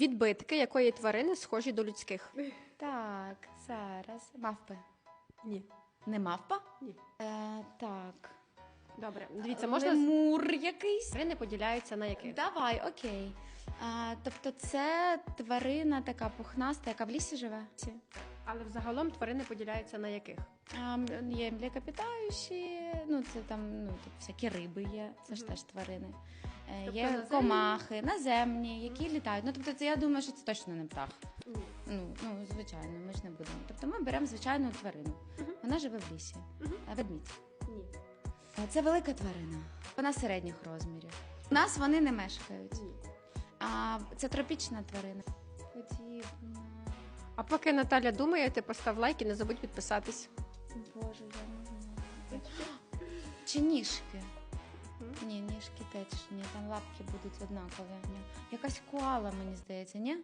Відбитки якої тварини схожі до людських? Так, зараз. Мавпи. Ні. Не мавпа? Ні. Е, так. Добре, дивіться, можна Лемур якийсь. тварини поділяються на яких? Давай, окей. А, тобто це тварина така пухнаста, яка в лісі живе. Але взагалом тварини поділяються на яких? А, м, є млекопитаючі, ну це там ну, всякі риби є, це ж теж тварини. Е, Тобто є наземні? комахи, наземні, які літають. Ну тобто, це я думаю, що це точно не птах. Ні. Ну, ну звичайно, ми ж не будемо. Тобто ми беремо звичайну тварину. Вона живе в лісі. А ведмідь. Ні. Це велика тварина. Вона середніх розмірів. У нас вони не мешкають. Ні. А це тропічна тварина. Подібна. А поки Наталя думає, ти постав лайк і не забудь підписатись. Боже, я не знаю. Чи ніжки? Ні, ніжки теж ні, там лапки будуть однакові. Ні. Якась коала, мені здається, ні?